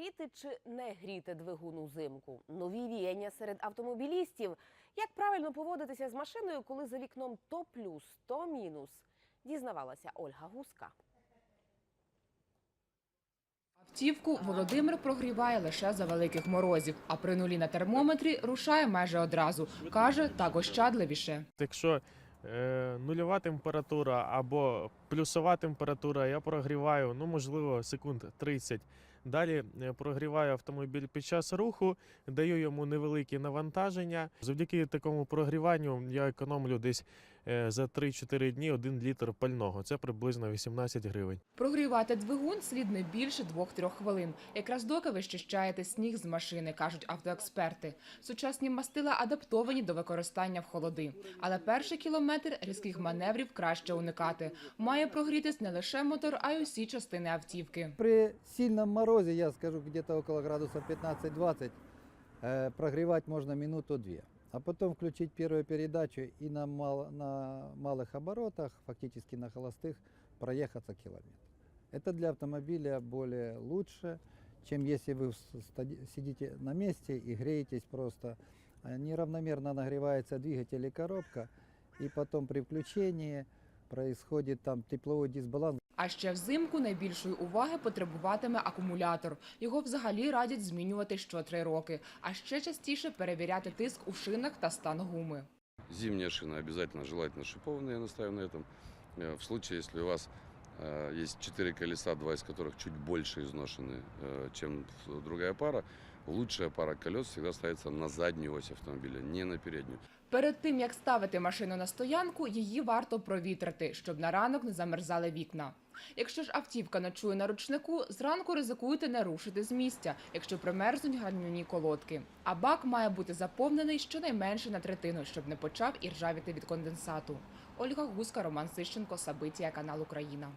Гріти чи не гріти двигун узимку? Нові віяння серед автомобілістів. Як правильно поводитися з машиною, коли за вікном то плюс, то мінус? Дізнавалася Ольга Гуска. Автівку Володимир прогріває лише за великих морозів, а при нулі на термометрі рушає майже одразу. Каже, так ощадливіше. Якщо е, нульова температура або плюсова температура, я прогріваю, ну можливо, секунд 30. Далі е, прогріваю автомобіль під час руху, даю йому невеликі навантаження. Завдяки такому прогріванню я економлю десь е, за 3-4 дні 1 літр пального. Це приблизно 18 гривень. Прогрівати двигун слід не більше 2-3 хвилин. Якраз доки ви щищаєте сніг з машини, кажуть автоексперти. Сучасні мастила адаптовані до використання в холоди. Але перший кілометр різких маневрів краще уникати. Має прогрітись не лише мотор, а й усі частини автівки. При сильном морозе, я скажу, где-то около градусов 15-20, э, прогревать можно минуту-две. А потом включить первую передачу и на, мал- на малых оборотах, фактически на холостых, проехаться километр. Это для автомобиля более лучше, чем если вы сидите на месте и греетесь просто. Э, Неравномерно нагревается двигатель и коробка, и потом при включении происходит там тепловой дисбаланс, А ще взимку найбільшої уваги потребуватиме акумулятор. Його взагалі радять змінювати що три роки, а ще частіше перевіряти тиск у шинах та стан гуми. Зимняя шина обязательно, желательно шипованная, я настаиваю на этом. Э, В случае, если у вас э, есть четыре колеса, два из которых чуть больше изношены, э, чем в- другая пара, лучшая пара колес всегда ставится на заднюю ось автомобиля, не на переднюю. Перед тим як ставити машину на стоянку, її варто провітрити, щоб на ранок не замерзали вікна. Якщо ж автівка ночує на ручнику, зранку ризикуєте не рушити з місця, якщо примерзнуть гальмівні колодки. А бак має бути заповнений щонайменше на третину, щоб не почав іржавіти від конденсату. Ольга Гуска, Роман Сищенко, Сабитія, канал Україна.